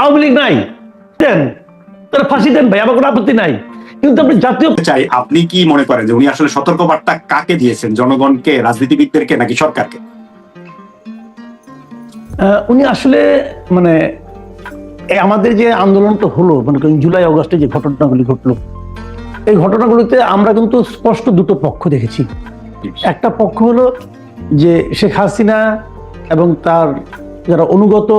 আওয়ামী লীগ নাই। দেন তারা ফাঁসি দেন ভাই আমার কোনো আপত্তি নাই। কিন্তু আপনি জাতীয় চাই আপনি কি মনে করেন যে উনি আসলে সতর্কবার্তা কাকে দিয়েছেন? জনগণকে রাজনীতিবিদদেরকে নাকি সরকারকে? উনি আসলে মানে আমাদের যে আন্দোলনটা হলো মানে জুলাই অগস্টে যে ঘটনাগুলি ঘটলো এই ঘটনাগুলিতে আমরা কিন্তু স্পষ্ট দুটো পক্ষ দেখেছি। একটা পক্ষ হলো যে শেখ হাসিনা এবং তার যারা অনুগত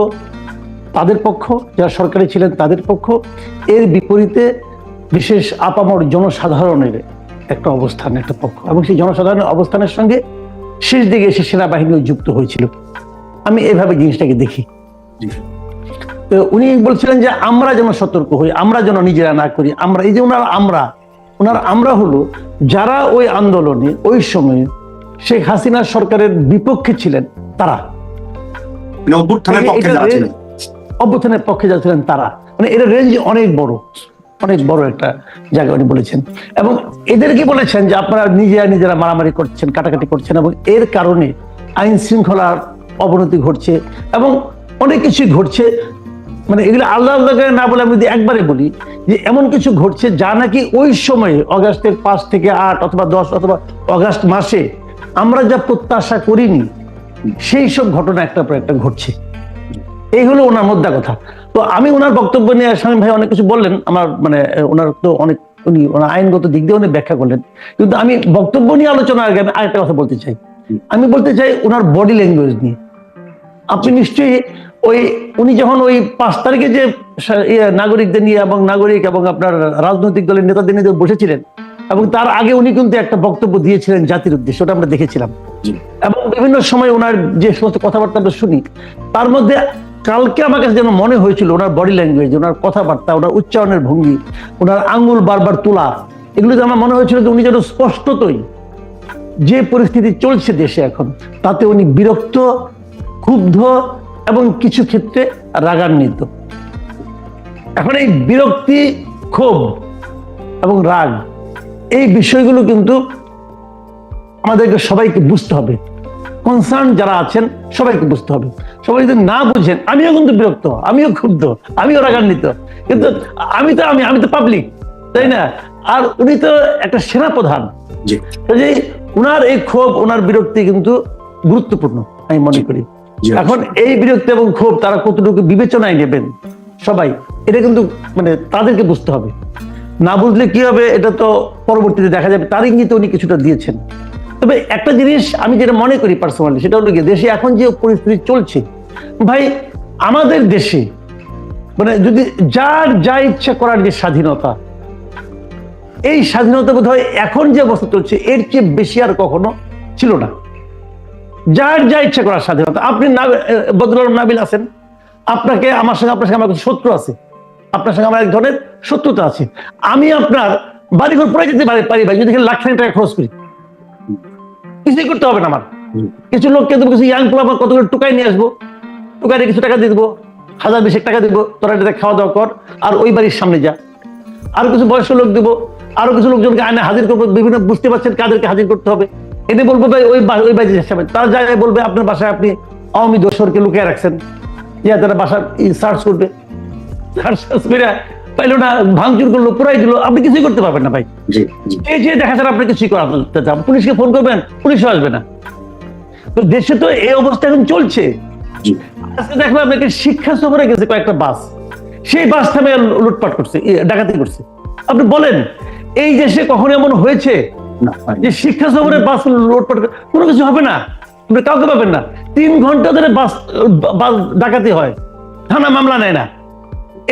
তাদের পক্ষ যারা সরকারি ছিলেন তাদের পক্ষ এর বিপরীতে বিশেষ আপামর জনসাধারণের একটা অবস্থান একটা পক্ষ। এবং সেই জনসাধারণের অবস্থানের সঙ্গে শেষ দিকে এসে সেনাবাহিনীও যুক্ত হয়েছিল। আমি এভাবে জিনিসটাকে দেখি। তো উনি বলছিলেন যে আমরা যেন সতর্ক হই আমরা যেন নিজেরা না করি আমরা এই যে ওনার আমরা ওনার আমরা হলো যারা ওই আন্দোলনে ওই সময়ে শেখ হাসিনা সরকারের বিপক্ষে ছিলেন তারা। মানে অভ্যুত্থানের পক্ষে যারা ছিলেন। অভ্যুত্থানের পক্ষে যারা ছিলেন তারা। মানে এর রেঞ্জ অনেক বড় অনেক বড় একটা জায়গা উনি বলেছেন। এবং এদেরকে বলেছেন যে আপনারা নিজেরা নিজেরা মারামারি করছেন, কাটাকাটি করছেন এবং এর কারণে আইন শৃঙ্খলার অবনতি ঘটছে এবং অনেক কিছু ঘটছে। মানে এগুলো আল্লাহ আল্লাহ করে না বলে আমি যদি একবারে বলি যে এমন কিছু ঘটছে যা নাকি ওই সময়ে অগাস্টের পাঁচ থেকে আট অথবা দশ অথবা অগাস্ট মাসে আমরা যা প্রত্যাশা করিনি, সেই সব ঘটনা একটা পর একটা ঘটছে। এই হলো ওনার মোদ্দা কথা। তো আমি ওনার বক্তব্য নিয়ে স্বামী ভাই অনেক কিছু বললেন আমার মানে ওনার তো অনেক উনি ওনার আইনগত দিক দিয়ে অনেক ব্যাখ্যা করলেন। কিন্তু আমি বক্তব্য নিয়ে আলোচনার আগে আমি আরেকটা কথা বলতে চাই। আমি বলতে চাই ওনার বডি ল্যাঙ্গুয়েজ নিয়ে। আপনি নিশ্চয়ই ওই উনি যখন ওই পাঁচ তারিখে যে ইয়ে, নাগরিকদের নিয়ে এবং নাগরিক এবং আপনার রাজনৈতিক দলের নেতাদের নিয়ে বসেছিলেন এবং তার আগে উনি কিন্তু একটা বক্তব্য দিয়েছিলেন জাতির উদ্দেশ্যে ওটা আমরা দেখেছিলাম। এবং বিভিন্ন সময় ওনার যে সমস্ত কথাবার্তা আমরা শুনি তার মধ্যে কালকে আমার কাছে যেন মনে হয়েছিল ওনার বডি ল্যাঙ্গুয়েজ ওনার কথাবার্তা, ওনার উচ্চারণের ভঙ্গি, ওনার আঙ্গুল বারবার তোলা এগুলোতে আমার মনে হয়েছিল যে উনি যেন স্পষ্টতই যে পরিস্থিতি চলছে দেশে এখন, তাতে উনি বিরক্ত, ক্ষুব্ধ এবং কিছু ক্ষেত্রে রাগান্বিত। এখন এই বিরক্তি, ক্ষোভ এবং রাগ, এই বিষয়গুলো কিন্তু আমাদেরকে সবাইকে বুঝতে হবে। কনসার্ন যারা আছেন, সবাইকে বুঝতে হবে। সবাই যদি না বুঝেন আমিও কিন্তু বিরক্ত আমিও ক্ষুব্ধ আমিও রাগান্বিত। কিন্তু আমি তো আমি আমি তো পাবলিক তাই না? আর উনি তো একটা সেনাপ্রধান। জি। কাজেই উনার এই ক্ষোভ ওনার বিরক্তি কিন্তু গুরুত্বপূর্ণ আমি মনে করি। এখন এই বিরক্তি এবং ক্ষোভ তারা কতটুকু বিবেচনায় নেবেন? সবাই এটা কিন্তু মানে তাদেরকে বুঝতে হবে। না বুঝলে কি হবে এটা তো পরবর্তীতে দেখা যাবে। তার ইঙ্গিত উনি কিছুটা দিয়েছেন। তবে একটা জিনিস আমি যেটা মনে করি পার্সোনালি সেটা হলো কি দেশে এখন যে পরিস্থিতি চলছে ভাই আমাদের দেশে মানে যদি যার যা ইচ্ছা করার যে স্বাধীনতা এই স্বাধীনতা বোধ হয় এখন যে অবস্থা চলছে এর চেয়ে বেশি আর কখনো ছিল না। যার যা ইচ্ছা করার স্বাধীনতা আপনি না- বদরুল নাবিল আছেন আপনাকে আমার সঙ্গে আপনার সঙ্গে আমার কিছু শত্রু আছে আপনার সঙ্গে আমার এক ধরনের শত্রুতা আছে। আমি আপনার বাড়িঘর পড়ে যেতে পারি পারি ভাই যদি লাখ খানিক টাকা খরচ করি। কিছুই করতে হবে না আমার। কিছু লোককে দেবো কিছু ইয়াং আমার কতগুলো টুকাই নিয়ে আসব। টুকাই কিছু টাকা দিয়ে দেবো হাজার বিশেক টাকা দিব তোরা এটাতে খাওয়া দাওয়া কর আর ওই বাড়ির সামনে যা। আরও কিছু বয়স্ক লোক দিব আরও কিছু লোকজনকে আইনে হাজির করব বিভিন্ন বুঝতে পারছেন কাদেরকে হাজির করতে হবে। এনে বলব ভাই ওই ওই বাড়ির হিসাবে তার জায়গায় বলবে আপনার বাসায় আপনি আওয়ামী দোসরকে লুকিয়ে রাখছেন। ইয়া তারা বাসা সার্চ করবে। সার্চ করে পাইলো না ভাঙচুর করল পুরাই দিল আপনি কিছুই করতে পারবেন না ভাই। এই যে দেখা যাচ্ছে আপনি কিছুই করাতে পুলিশকে ফোন করবেন পুলিশও আসবে না। তো দেশে তো এই অবস্থা এখন চলছে। আজকে দেখলাম শিক্ষা সফরে গেছে কয়েকটা বাস। সেই বাস থামে লুটপাট করছে ডাকাতি করছে। আপনি বলেন এই দেশে কখনো এমন হয়েছে? যে শিক্ষা সফরে বাস লুটপাট কোনো কিছু হবে না? আপনি কাউকে পাবেন না। তিন ঘণ্টা ধরে বাস বাস ডাকাতি হয়। থানা মামলা নেয় না।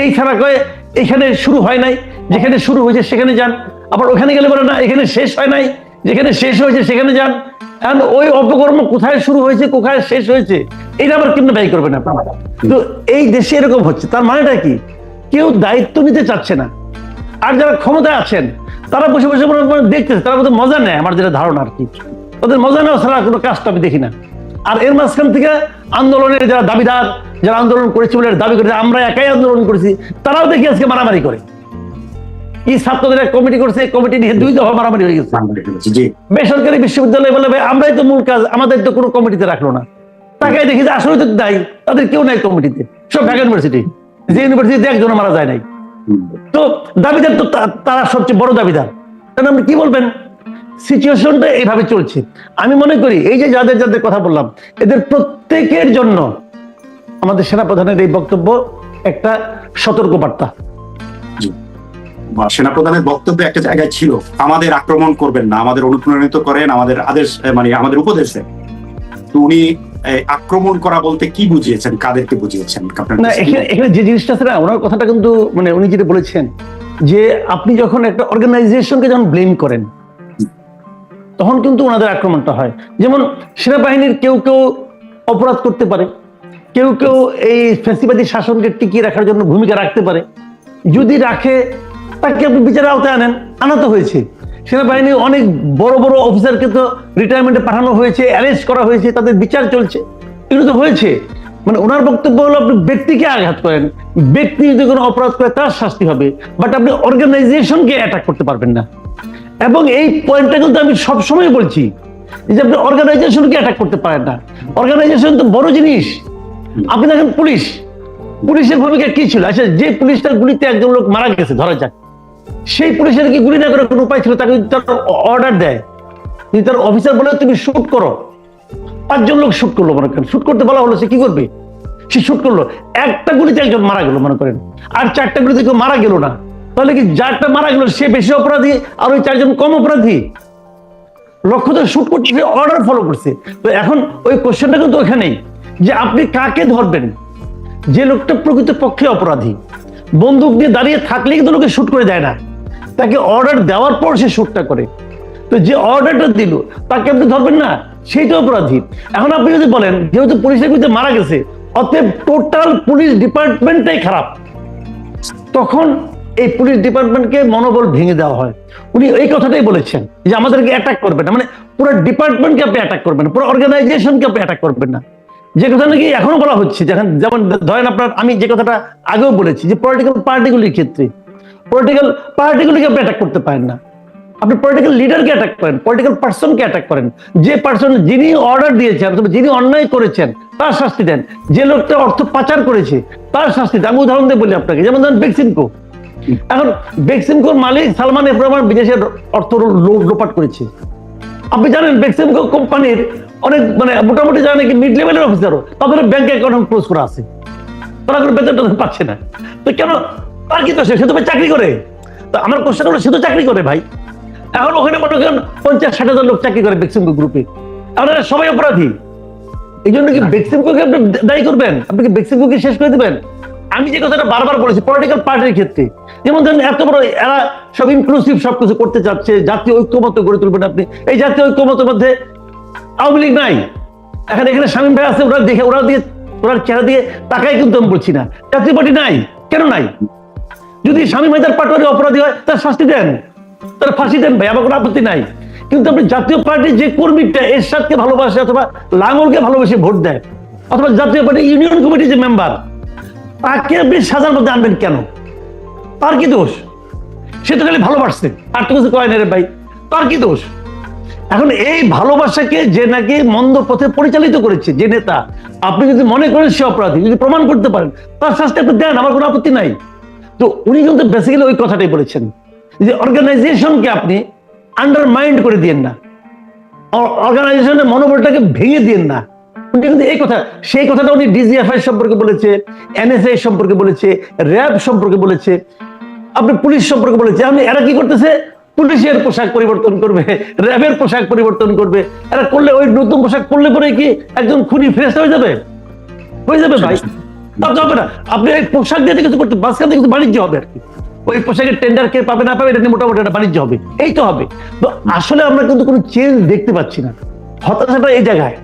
এই থানা কয়ে এখানে শুরু হয় নাই। যেখানে শুরু হয়েছে সেখানে যান। আবার ওখানে গেলে বলে না এখানে শেষ হয় নাই। যেখানে শেষ হয়েছে সেখানে যান। ওই অপকর্ম কোথায় শুরু হয়েছে কোথায় শেষ হয়েছে? এটা আবার কিন্তু ব্যয় করবেন আপনারা তো এই দেশে এরকম হচ্ছে তার মানেটা কি? কেউ দায়িত্ব নিতে চাচ্ছে না। আর যারা ক্ষমতায় আছেন তারা বসে বসে মনে দেখতেছে তারা বোধহয় মজা নেয় আমার যেটা ধারণা আর কি। ওদের মজা নেওয়া ছাড়া কোনো কাজটা আমি দেখি না। আর এর মাঝখান থেকে আন্দোলনের যারা দাবিদার যারা আন্দোলন করেছে বলে দাবি করেছে আমরা একাই আন্দোলন করেছি তারাও দেখি আজকে মারামারি করে। এই ছাত্রদের এক কমিটি করছে কমিটি নিয়ে দুই দফা মারামারি হয়ে গেছে। বেসরকারি বিশ্ববিদ্যালয় বলে আমরাই তো মূল কাজ আমাদের তো কোনো কমিটিতে রাখল না। দেখি যে আসলে তো দায়ী তাদের কেউ নাই কমিটিতে, সব ইউনিভার্সিটি যে ইউনিভার্সিটিতে মারা যায় নাই। তো দাবিদার তো তারা সবচেয়ে বড় দাবিদার। তাহলে আপনি কি বলবেন? সিচুয়েশনটা এইভাবে চলছে। আমি মনে করি, এই যে যাদের যাদের কথা বললাম, এদের প্রত্যেকের জন্য আমাদের সেনাপ্রধানের এই বক্তব্য একটা সতর্ক বার্তা সেনাপ্রধানের বক্তব্য একটা জায়গায় ছিল, আমাদের আক্রমণ করবেন না, আমাদের অনুপ্রাণিত করেন, আমাদের আদেশ মানে আমাদের উপদেশ উনি আক্রমণ করা বলতে কি বুঝিয়েছেন? কাদেরকে বুঝিয়েছেন? না এখানে এখানে যে জিনিসটা আছে না ওনার কথাটা কিন্তু মানে উনি যেটা বলেছেন যে আপনি যখন একটা অর্গানাইজেশনকে যখন ব্লেম করেন তখন কিন্তু ওনাদের আক্রমণটা হয়। যেমন সেনাবাহিনীর কেউ কেউ অপরাধ করতে পারে কেউ কেউ এই ফ্যাসিবাদী শাসনকে টিকিয়ে রাখার জন্য ভূমিকা রাখতে পারে। যদি রাখে তাকে আপনি বিচারের আওতায় আনেন আনা তো হয়েছে। সেনাবাহিনীর অনেক বড় বড় অফিসারকে তো রিটায়ারমেন্টে পাঠানো হয়েছে অ্যারেস্ট করা হয়েছে, তাদের বিচার চলছে। এগুলো তো হয়েছে। মানে ওনার বক্তব্য হলো আপনি ব্যক্তিকে আঘাত করেন। ব্যক্তি যদি কোনো অপরাধ করে, তার শাস্তি হবে। বাট আপনি অর্গানাইজেশনকে অ্যাটাক করতে পারবেন না। এবং এই পয়েন্টটা কিন্তু আমি সবসময় বলছি যে আপনি অর্গানাইজেশনকে অ্যাটাক করতে পারেন না। অর্গানাইজেশন তো বড় জিনিস। আপনি দেখেন পুলিশ। পুলিশের ভূমিকা কি ছিল? আচ্ছা যে পুলিশটার গুলিতে একজন লোক মারা গেছে, ধরা যাক। সেই পুলিশের কি গুলি না করে কোনো উপায় ছিল? তাকে তার অর্ডার দেয়, যদি তার অফিসার বলে তুমি শুট করো, পাঁচজন লোক শুট করল মনে করেন। শুট করতে বলা হলো, সে কি করবে? সে শুট করল। একটা গুলিতে একজন মারা গেল মনে করেন। আর চারটা গুলিতে কেউ মারা গেল না। তাহলে কি যারটা মারা গেল, সে বেশি অপরাধী আর ওই চারজন কম অপরাধী? লক্ষ্য তো শুট করছে অর্ডার ফলো করছে। তো এখন ওই কোশ্চেনটা কিন্তু ওখানেই যে আপনি কাকে ধরবেন? যে লোকটা প্রকৃত পক্ষে অপরাধী। বন্দুক দিয়ে দাঁড়িয়ে থাকলে কিন্তু লোকে শুট করে দেয় না। তাকে অর্ডার দেওয়ার পর সে শ্যুটটা করে। তো যে অর্ডারটা দিল, তাকে আপনি ধরবেন না সেইটা অপরাধী। এখন আপনি যদি বলেন, যেহেতু পুলিশের বিরুদ্ধে মারা গেছে, অতএব টোটাল পুলিশ ডিপার্টমেন্টটাই খারাপ। তখন এই পুলিশ ডিপার্টমেন্টকে মনোবল ভেঙে দেওয়া হয়। উনি এই কথাটাই বলেছেন, যে আমাদেরকে অ্যাটাক করবেন না। মানে পুরো ডিপার্টমেন্টকে আপনি অ্যাটাক করবেন পুরো অর্গানাইজেশনকে আপনি অ্যাটাক করবেন না। যে কথা নাকি এখনও বলা হচ্ছে যেমন ধরেন আপনার আমি যে কথাটা আগেও বলেছি যে পলিটিক্যাল পার্টিগুলির ক্ষেত্রে পলিটিক্যাল পার্টিগুলিকে আপনি অ্যাটাক করতে পারেন না। আপনি পলিটিক্যাল লিডারকে অ্যাটাক করেন পলিটিক্যাল পার্সনকে অ্যাটাক করেন। যে পার্সন যিনি অর্ডার দিয়েছেন যিনি অন্যায় করেছেন, তার শাস্তি দেন। যে লোকটা অর্থ পাচার করেছে, তার শাস্তি দেন। আমি উদাহরণ দিয়ে বলি আপনাকে, যেমন ধরেন বেক্সিমকো। এখন বেক্সিমকোর মালিক সালমান এফ বিদেশের অর্থ লোপাট করেছে। আপনি জানেন বেক্সিমকো কোম্পানির অনেক মানে মোটামুটি যারা নাকি মিড লেভেলের অফিসারও তাদের ব্যাংক অ্যাকাউন্ট ক্লোজ করা আছে। তারা কোনো বেতন টেতন পাচ্ছে না। তো কেন? তার কি তো সে তো চাকরি করে। তো আমার কোশ্চেন হলো সে তো চাকরি করে ভাই। এখন ওখানে মনে করেন পঞ্চাশ ষাট হাজার লোক চাকরি করে বেক্সিমকো গ্রুপে এখন সবাই অপরাধী। এই জন্য কি বেক্সিমকোকে আপনি দায়ী করবেন? আপনি কি বেক্সিমকোকে শেষ করে দেবেন? আমি যে কথাটা বারবার বলেছি পলিটিক্যাল পার্টির ক্ষেত্রে। যেমন ধরেন এত বড় এরা সব ইনক্লুসিভ সবকিছু করতে চাচ্ছে জাতীয় ঐক্যমত গড়ে তুলবেন আপনি। এই জাতীয় ঐক্যমতের মধ্যে আওয়ামী লীগ নাই। এখন এখানে শামীম ভাই আছে ওরা দেখে ওরা দিয়ে ওনার চেহারা দিয়ে তাকাই কিন্তু আমি বলছি না। জাতীয় পার্টি নাই। কেন নাই? যদি স্বামী মাইদার পাটোয়ারি অপরাধী হয়, তার শাস্তি দেন। তার ফাঁসি দেন ভাই, আমার কোনো আপত্তি নাই। কিন্তু আপনি জাতীয় পার্টির যে কর্মীটা এরশাদকে ভালোবাসে অথবা লাঙ্গলকে ভালোবেসে ভোট দেয়, অথবা জাতীয় পার্টি ইউনিয়ন কমিটির যে মেম্বার, তাকে আপনি সাজার মধ্যে আনবেন কেন? তার কি দোষ? সে তো খালি ভালোবাসছে। আর তো কিছু কয় না রে ভাই, তার কি দোষ? এখন এই ভালোবাসাকে যে নাকি মন্দ পথে পরিচালিত করেছে, যে নেতা, আপনি যদি মনে করেন সে অপরাধী, যদি প্রমাণ করতে পারেন, তার শাস্তি আপনি দেন, আমার কোনো আপত্তি নাই। তো উনি কিন্তু বেসিক্যালি ওই কথাটাই বলেছেন, যে অর্গানাইজেশনকে আপনি আন্ডারমাইন্ড করে দিয়েন না। অর্গানাইজেশনের মনোবলটাকে ভেঙে দিয়েন না। উনি কিন্তু এই কথা সেই কথাটা উনি ডিজিএফআই সম্পর্কে বলেছে এনএসআই সম্পর্কে বলেছে, র্যাব সম্পর্কে বলেছে, আপনি পুলিশ সম্পর্কে বলেছে। আপনি এরা কি করতেছে? পুলিশের পোশাক পরিবর্তন করবে র্যাবের পোশাক পরিবর্তন করবে। এরা করলে ওই নতুন পোশাক পরলে পরে কি একজন খুনি ফ্রেশ হয়ে যাবে? হয়ে যাবে ভাই। হবে না। আপনি এই পোশাক দিয়ে কিছু করতে মাঝখান থেকে বাণিজ্য হবে আর কি। ওই পোশাকের টেন্ডার কে পাবে না পাবে এটা নিয়ে মোটামুটি একটা বাণিজ্য হবে। এই তো হবে। তো আসলে আমরা কিন্তু কোনো চেঞ্জ দেখতে পাচ্ছি না। হতাশাটা এই জায়গায়।